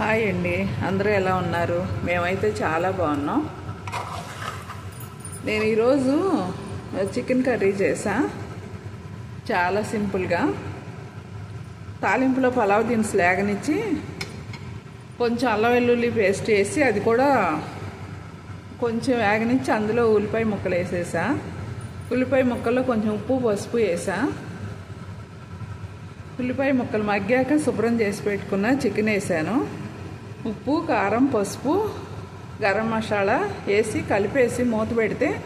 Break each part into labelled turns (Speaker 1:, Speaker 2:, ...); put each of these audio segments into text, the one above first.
Speaker 1: Hi అండి. అందరూ ఎలా ఉన్నారు? మేమైతే చాలా బాగున్నాం. నేను ఈరోజు చికెన్ కర్రీ చేసా. చాలా సింపుల్గా. తాలింపులో పలావ్ దినుసు లేగనిచ్చి కొంచెం అల్లం వెల్లుల్లి పేస్ట్ వేసి అది కూడా కొంచెం వేగనిచ్చి అందులో ఉల్లిపాయ ముక్కలు వేసేసా. ఉల్లిపాయ ముక్కల్లో కొంచెం ఉప్పు పసుపు వేసా. ఉల్లిపాయ ముక్కలు మగ్గాక శుభ్రం చేసి పెట్టుకున్న చికెన్ వేసాను. ఉప్పు కారం పసుపు గరం మసాలా వేసి కలిపేసి మూత పెడితే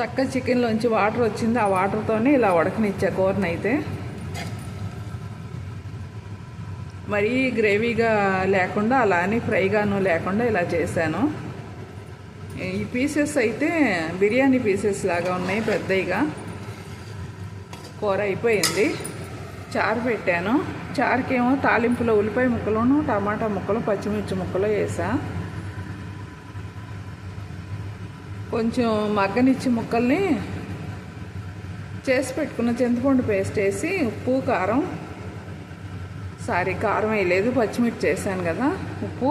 Speaker 1: చక్క చికెన్లోంచి వాటర్ వచ్చింది. ఆ వాటర్తోనే ఇలా ఉడకనిచ్చా కూరని అయితే మరీ గ్రేవీగా లేకుండా అలానే ఫ్రైగాను లేకుండా ఇలా చేశాను. ఈ పీసెస్ అయితే బిర్యానీ పీసెస్ లాగా ఉన్నాయి పెద్దయిగా. కూర అయిపోయింది. చారు పెట్టాను. చారుకేమో తాలింపులో ఉల్లిపాయ ముక్కలను టమాటా ముక్కలు పచ్చిమిర్చి ముక్కలు వేసా. కొంచెం మగ్గనిచ్చి ముక్కల్ని చేసి పెట్టుకున్న చింతపండు పేస్ట్ వేసి ఉప్పు కారం సారీ కారం వేయలేదు పచ్చిమిర్చి చేశాను కదా ఉప్పు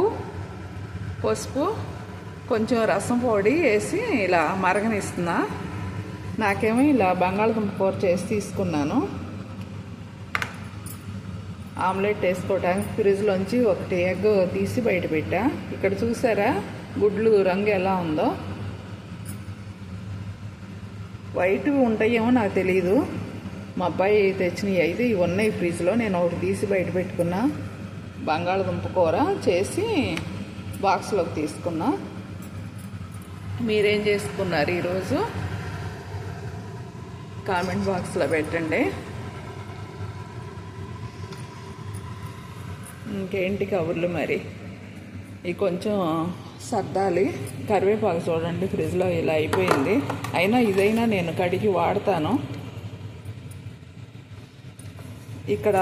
Speaker 1: పసుపు కొంచెం రసం పొడి వేసి ఇలా మరగనిస్తున్నా. నాకేమో ఇలా బంగాళదుంప కూర చేసి తీసుకున్నాను. ఆమ్లెట్ వేసుకోవడానికి ఫ్రిడ్జ్లోంచి ఒకటి ఎగ్ తీసి బయట పెట్టా. ఇక్కడ చూసారా? గుడ్లు రంగు ఎలా ఉందో. వైట్ ఉంటాయేమో నాకు తెలియదు మా అబ్బాయి తెచ్చినవి అయితే ఇవి ఉన్నాయి ఫ్రిడ్జ్లో నేను ఒకటి తీసి బయట పెట్టుకున్నా. బంగాళదుంప కూర చేసి బాక్స్లోకి తీసుకున్నా. మీరేం చేసుకున్నారు ఈరోజు? కామెంట్ బాక్స్లో పెట్టండి. ఇంకేంటి కబుర్లు మరి? ఇవి కొంచెం సర్దాలి. కరివేపాకు చూడండి ఫ్రిడ్జ్లో ఇలా అయిపోయింది. అయినా ఇదైనా నేను కడిగి వాడతాను. ఇక్కడ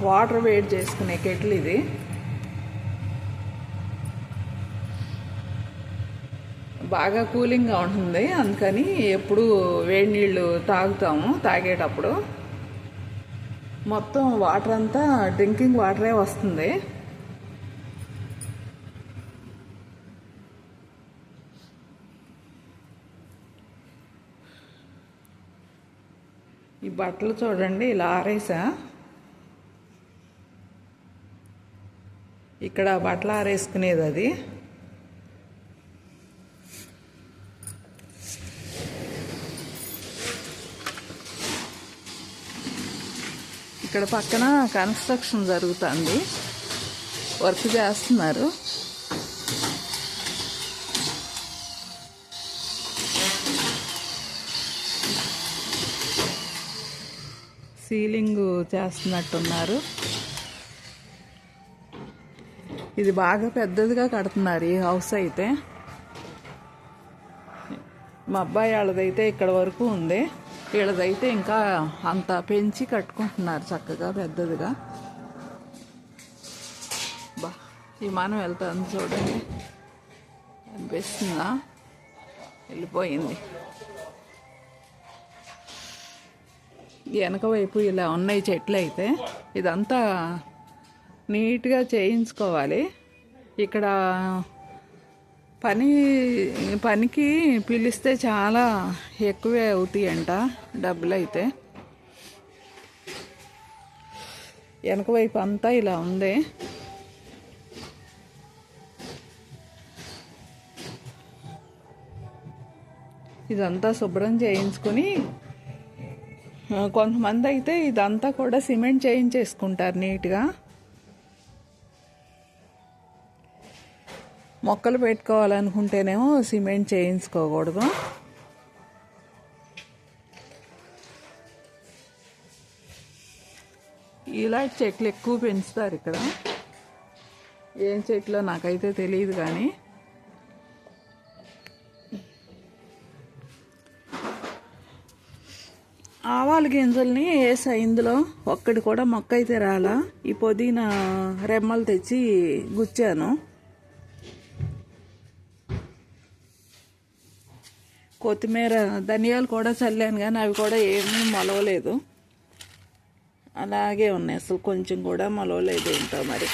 Speaker 1: వాటర్ వేడి చేసుకునే కెటిల్ ఇది. బాగా కూలింగ్గా ఉంటుంది అందుకని ఎప్పుడు వేడి నీళ్ళు తాగుతాము తాగేటప్పుడు. మొత్తం వాటర్ అంతా డ్రింకింగ్ వాటరే వస్తుంది. ఈ బట్టలు చూడండి ఇలా ఆరేసా. ఇక్కడ బట్టలు ఆరేసుకునేది అది. ఇక్కడ పక్కన కన్స్ట్రక్షన్ జరుగుతుంది. వర్క్ చేస్తున్నారు. సీలింగ్ చేస్తున్నట్టున్నారు. ఇది బాగా పెద్దదిగా కడుతున్నారు ఈ హౌస్ అయితే. మా అబ్బాయి వాళ్ళదైతే ఇక్కడ వరకు ఉంది. వీళ్ళదైతే ఇంకా అంత పెంచి కట్టుకుంటున్నారు చక్కగా పెద్దదిగా. బా విమానం వెళ్తుంది చూడండి. అనిపిస్తుందా? వెళ్ళిపోయింది. వెనక వైపు ఇలా ఉన్నాయి చెట్లు అయితే ఇదంతా నీట్గా చేయించుకోవాలి. ఇక్కడ పని పనికి పిలిస్తే చాలా ఎక్కువే అవుతాయంట డబ్బులు అయితే వెనక వైపు అంతా ఇలా ఉంది. ఇదంతా శుభ్రం చేయించుకొని కొంతమంది అయితే ఇదంతా కూడా సిమెంట్ చేయించేసుకుంటారు నీట్గా. మొక్కలు పెట్టుకోవాలనుకుంటేనేమో సిమెంట్ చేయించుకోకూడదు. ఇలాంటి చెట్లు ఎక్కువ పెంచుతారు ఇక్కడ. ఏం చెట్లో నాకైతే తెలియదు కానీ. ఆవాల గింజల్ని వేసా ఇందులో ఒక్కటి కూడా మొక్క అయితే రాలా. ఈ పుదీనా రెమ్మలు తెచ్చి గుచ్చాను. కొత్తిమీర ధనియాలు కూడా చల్లాను కానీ అవి కూడా ఏమీ మొలవలేదు. అలాగే ఉన్నాయి అసలు కొంచెం కూడా మొలవలేదు ఏంటో మరి.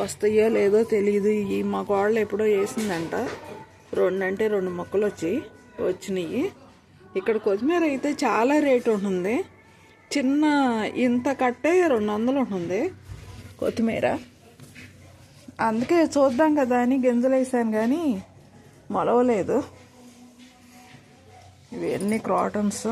Speaker 1: వస్తాయో లేదో తెలియదు ఈ మా కోళ్ళు ఎప్పుడో వేసిందంట. రెండు అంటే రెండు మొక్కలు వచ్చి వచ్చినాయి. ఇక్కడ కొత్తిమీర అయితే చాలా రేటు ఉంటుంది. చిన్న ఇంత కట్టే రెండు వందలు ఉంటుంది కొత్తిమీర. అందుకే చూద్దాం కదా అని గింజలు వేసాను కానీ మొలవలేదు. ఇవన్నీ క్రాటన్స్?